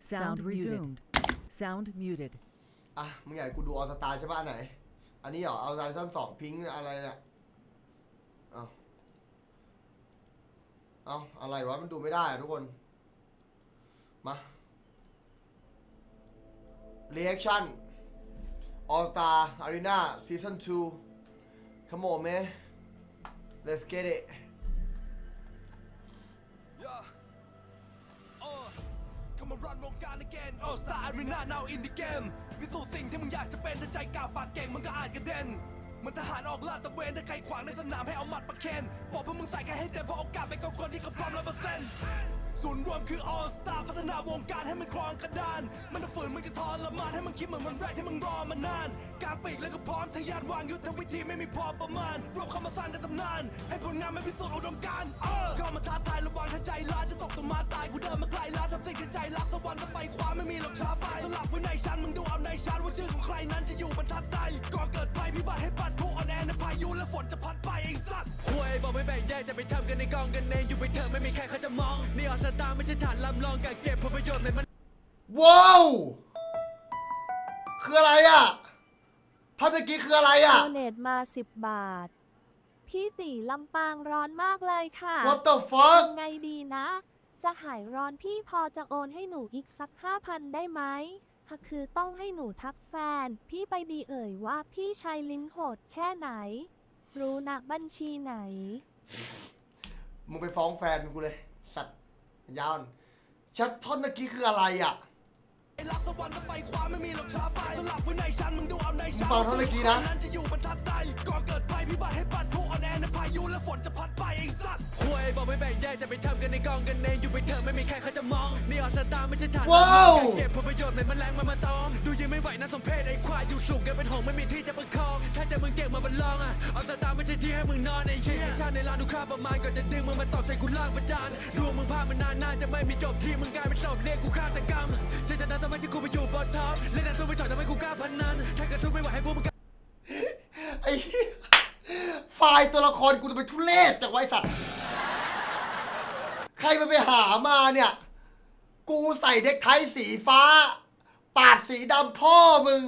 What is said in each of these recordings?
Sound resumed. Sound muted. อะมึงอยากให้กูดูออสตาใช่ป่ะอันไหน อันนี้เหรอเอาไซซันสองพิงค์อะไรเนี่ยเอาเอาอะไรวะมันดูไม่ได้อะทุกคน มา reaction all star arena season 2 come on man let's get it Come and run วงการ again All Star Arena now in the game พิสูจน์สิ่งที่มึงอยากจะเป็นถ้าใจกล้าปากเก่งมึงก็อาจกระเด็นเหมันทหารออกลาดตะเวนถ้าใครขวางในสนามให้เอาหมัดประเคนบอกพวกมึงใส่กันให้เต็มเพราะโอกาสเป็นของคนที่เขาพร้อมร้อยเปอร์เซ็นต์ศูนย์รวมคือ All Star พัฒนาวงการให้มันครองกระดาน มันจะฝืนมึงจะทรมานให้มึงคิดเหมือนวันแรกที่มึงรอมานาน กลางปีกแล้วก็พร้อมทะยานวางยุทธวิธีไม่มีพอประมาณ รวมเข้ามาสร้างในตำนาน ให้ผลงานไมันพิสูจน์อุดมการณ์เออเข้ามาท้าทายระวังถ้าใจร้ายจะตกต้นมาตายกูเดินมา ใจรักสวรรค์ก็ไปคว้าไม่มีหรอกช้าไปสลับไว้ในชั้นมึงดูเอาในชั้นว่าชื่อของใครนั้นจะอยู่บรรทัดใดก่อนเกิดภัยพิบัติให้ปัดผู้อ่อนแอในพายุและฝนจะพัดไปไอ้สัตว์คุยบอกไม่แบ่งแยกจะไปทำกันในกองกันเองอยู่ไปเถอะไม่มีใครเขาจะมองนี่ออสตาไม่ใช่ฐานลำลองกัเก็บผลประโยชน์ในมันว้าวคืออะไรอะท่านเมื่อกี้คืออะไรอะ โดเนทมา 10 บาท พี่ตีลำปางร้อนมากเลยค่ะ What the fuck ทำไงดีนะ จะหายร้อนพี่พอจะโอนให้หนูอีกสักห้าพันได้ไหมหากคือต้องให้หนูทักแฟน พี่ไปดีเอ่ยว่าพี่ชายลิ้นโหดแค่ไหน รู้นะบัญชีไหน มึงไปฟ้องแฟนกูเลย สัตว์ยาวชัดท่อนเมื่อกี้คืออะไรอะ รักสวรรค์ก็ไปคว้าไม่มีหรอกช้าไปสลับไว้ในชั้นมึงดูเอาในชั้นมึงฟังเท่าเมื่อกี้นะ นั้นจะอยู่บรรทัดใดก่อนเกิดภัยพิบัติให้ปัดผู้อ่อนแอในพายุและฝนจะพัดไปไอ้สัตว์คุยบอกไม่แบ่งแยกจะไปทำกันในกองกันเองอยู่ไปเถอะไม่มีใครเขาจะมองนี่ออสตาไม่ใช่ฐานลำลว้าองวกัเก็บผลประโยชน์ในมันแรงมันมาตอมดูยังไม่ไหวนะสมเพศไอ้ควายอยู่สูงกันเป็นหงส์ไม่มีที่จะประคอง ถ้าจะมึงเก่งมาบันลองอะออสตาไม่ใช่ที่ให้มึงนอนไอ้เชี่ยชาติในร้านดูค่าประมาณก่อนจะดึงมึงมาตอบใส่กูล่างประจานดูมึงพลาดมานานน่าจะไม่มีจบที่มึงกลายเป็นศพเรียกกูฆาตกรรมใช่ชนะทำไมที่กูไปอยู่บนท็อปเล่นนักสู้ไปถอยทำไมกูกล้าพนันถ้ากระทุ้ไม่ไหวให้พวกมึงไอ้เหี้ยไฟล์ตัวละครกูจะไปทุเรศจากไว้สัตว์ ใครมันไปหามาเนี่ย กูใส่เด็กไทยสีฟ้า ปาดสีดำพ่อมึง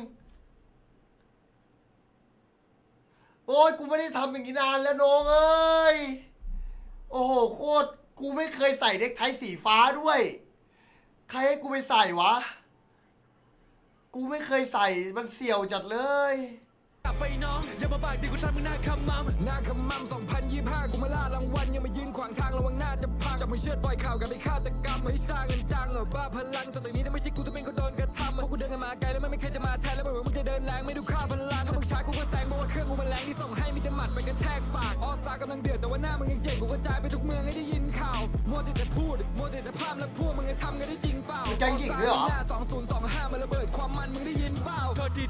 โอ้ยกูไม่ได้ทำอย่างนี้นานแล้วน้องเอ้ย โอ้โหโคตร กูไม่เคยใส่เด็กไทยสีฟ้าด้วย ใครให้กูไปใส่วะ กูไม่เคยใส่มันเสี่ยวจัดเลย กลับไปน้องอย่ามาปากดีกูทำมึงหน้าคำมัมหน้าคำมั่ม2025 กูมาล่ารางวัลยังมายืนขวางทางระวังหน้าจะพังจับมือเชือดปล่อยข่าวกับไอ้ฆาตกรรมไม่สร้างกันจังเหรอบ้าพลังต่อจากนี้ถ้าไม่ใช่กูจะเป็นคนโดนกระทำเพราะกูเดินกันมาไกลแล้วไม่มีใครจะมาแทนแล้วไม่เหมือนมึงจะเดินแรงไม่ดูค่าพลังถ้ามึงช้ากูก็แซงเพราะว่าเครื่องกูมันแรงที่ส่งให้มีแต่หมัดมันกระแทกปากออสตากำลังเดือดแต่ว่าหน้ามึงยังเจ๋งกูกระจายไปทุกเมืองให้ได้ยินข่าวมัวแต่แต่พูดมัวแต่แต่พามแล้วพวกมึงจะทำกันได้จริงเปล่าแกงหญิงด้วยเหรอ หน้า2025มันระเบิด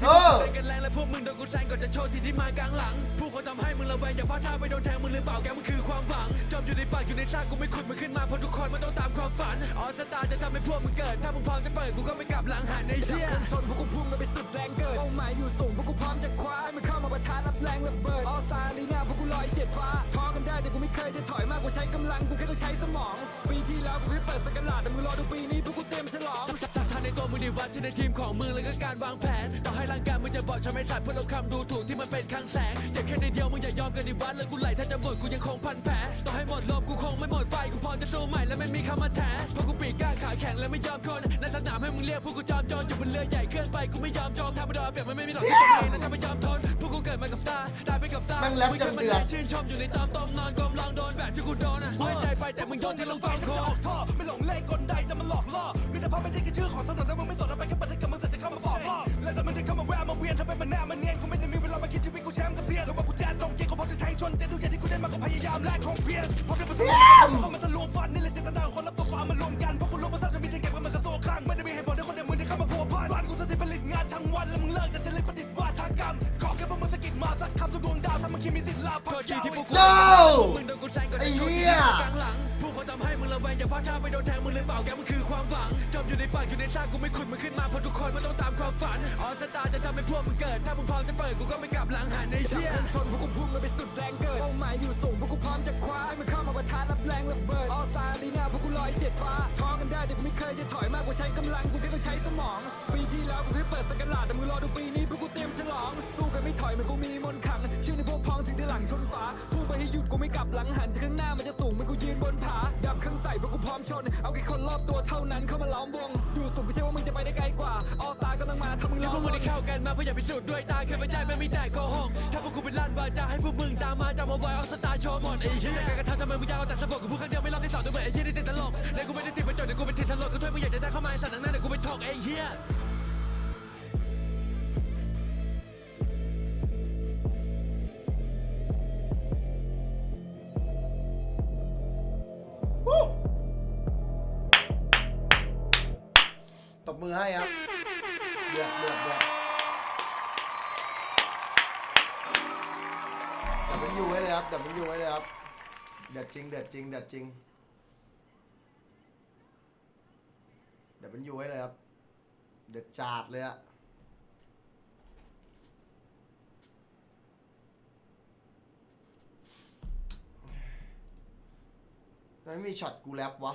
เอมึงอกันแรงและพวกมึงโดนกูแซงก่อนจะโชว์ที่ที่มากลางหลัง ผู้คนทำให้มึงระแวงอย่าพลาดท่าไปโดนแทงมึงหรือเปล่าแกมึงคือความหวังจมอยู่ในปากอยู่ในซากกูไม่ขุดมันขึ้นมาเพราะทุกคนมันต้องตามความฝันออสตาจะทำให้พวกมึงเกิด ถ้ามึงพร้อมจะเปิดกูก็ไม่กลับหลังหันในเชี่ยคนชนพวกกูพุ่งกันไปสุดแรงเกิดเป้าหมายอยู่สูงพวกกูพร้อมจะคว้าให้มันเข้ามาประทานรับแรงระเบิดออซาลีน่าพวกกูลอยเฉียดฟ้าท้อกันได้แต่กูไม่เคยจะถอยมากกว่าใช้กำลังกูแค่ต้องใช้สมอง ปีที่แล้วกูแค่เปิดสกราดแต่มึงรอดูปี มึงดีวัดที่ในทีมของมึงแล้วก็การวางแผน ต่อให้ร่างกายมึงจะบอกฉันไม่สัตว์เพื่อลบคำดูถูกที่มันเป็นค้างแสงเจ็บแค่ในเดียวมึงอย่ายอมกันดีวัดแล้วกูไหลถ้าจะหมดกูยังคงพันแผลต่อให้หมดลมกูคงไม่หมดไฟกูพร้อมจะสู้ใหม่และไม่มีคำมาแถเพราะกูปีกกล้าขาแข็งและไม่ยอมคนในสนามให้มึงเรียกพวกกูจอมโจรอยู่บนเรือใหญ่เคลื่อนไปกูไม่ยอมจมทำไม่ได้เปรียบมันไม่มีหรอกที่ตัวเองนั้นจะไม่ยอมทน กกูเกิดมากับสตาร์ตายไปกับสตาร์แม่งแรปมึงจแค่นมันเดือดแรงชื่นชมอยู่ในตอมต้มนอนกลมลองโดนแบบที่กูโดนอะไม่ใจไปแต่มึงโยนที่ลงฟังโคจะออกท่อไม่หลงเลขกลใดจะมาหลอกล่อมิตรภาพไม่ใช่แค่ชื่อของถนนแต่มึงไม่สนเอาไปแค่ปฏิกรรมมึงเสร็จจะเข้ามาบอกล่อและแต่มึงที่เข้ามาแวะมาเวียนทำเป็นมันแน่มันเนียนกูไม่ได้มีเวลามาคิดชีวิตกูแชมป์กับเสียนแล้วว่ากูแจ๊ดตรงเกียร์กูพร้อมจะแทงชนแต่ทุกอย่างที่กูได้มาก็พยายามแลกของเพียรพร้อมจะมาสู้ ระแวงอย่าพลาดท่าไปโดนแทงมึงงหรือเปล่าแกมันคือความหวังจมอยู่ในปากอยู่ในซากกูไม่ขุดมันขึ้นมาเพราะทุกคนมันต้องตามความฝันออสตาจะทำให้พวกมึงเกิด ถ้ามึงพร้อมจะเปิดกูก็ไม่กลับหลังหันในเชี่เชี่ยยเครื่องชนพวกกูพุ่งกันไปสุดแรงเกิดเป้าหมายอยู่สูงพวกกูพร้อมจะคว้าให้มันเข้ามาประทะรับแรงระเบิดออซาลีนาพวกกูลอยเฉียดฟ้าท้อกันได้แต่กูไม่เคยจะถอยมากกว่าใช้กำลังกูแค่ต้องใช้สมองปีที่แล้วกูแค่เปิดสกลาดแต่มึงรอดูปีนี้พวกกูเตรียมฉลอง สู้กันไม่ถอยมันกูมีมนต์ขลังเชื่อในพวกพ้องถึงที่หลังชนฟ้าพุ่งไปให้หยุดกูไม่กลับหลังหันที่ข้างหน้ามันจะสูงมันกูยืนบนผา ดับเพรื่พวกกูพร้อมชน เอาแค่คนรอบตัวเท่านั้นเข้ามาล้อมวง อยู่สูงไม่ใช่ว่ามึงจะไปได้ไกลกว่า ออสตากำลังมาถ้ามึงล้อมวง พวกมึงได้เข้ากันมาเพื่ออยากพิสูจน์ด้วยตาเคยไม่ใจไม่มีแต่โกหกถ้าพวกกูเป็นล้านวาจาให้พวกมึงตามมาจับมาไว้ออสตาโชว์หมดไอ้เหี้ยการกระทำทำไมมึงยาวแต่สะบกกูพูดครั้งเดียวไม่รอบที่สองดูเหมือนไอ้เหี้ยที่ติดตลกและกูไม่ได้ติดประโยชน์แต่กูเป็นติดตลกกูถ้วยมึงอยากจะได้เข้ามาสั่นหนังหน้าแต่กูเป็นถกเองเหี้ย มือให้ครับเดือดเดือดเดือดดับมันยูไว้เลยครับดับมันยูไว้เลยครับเดือดจริงเดือดจริงเดือดจริงเดับมันยูไว้เลยครับ เดือดจาดเลยอะทำไมไม่มีช็อตกูแรปวะ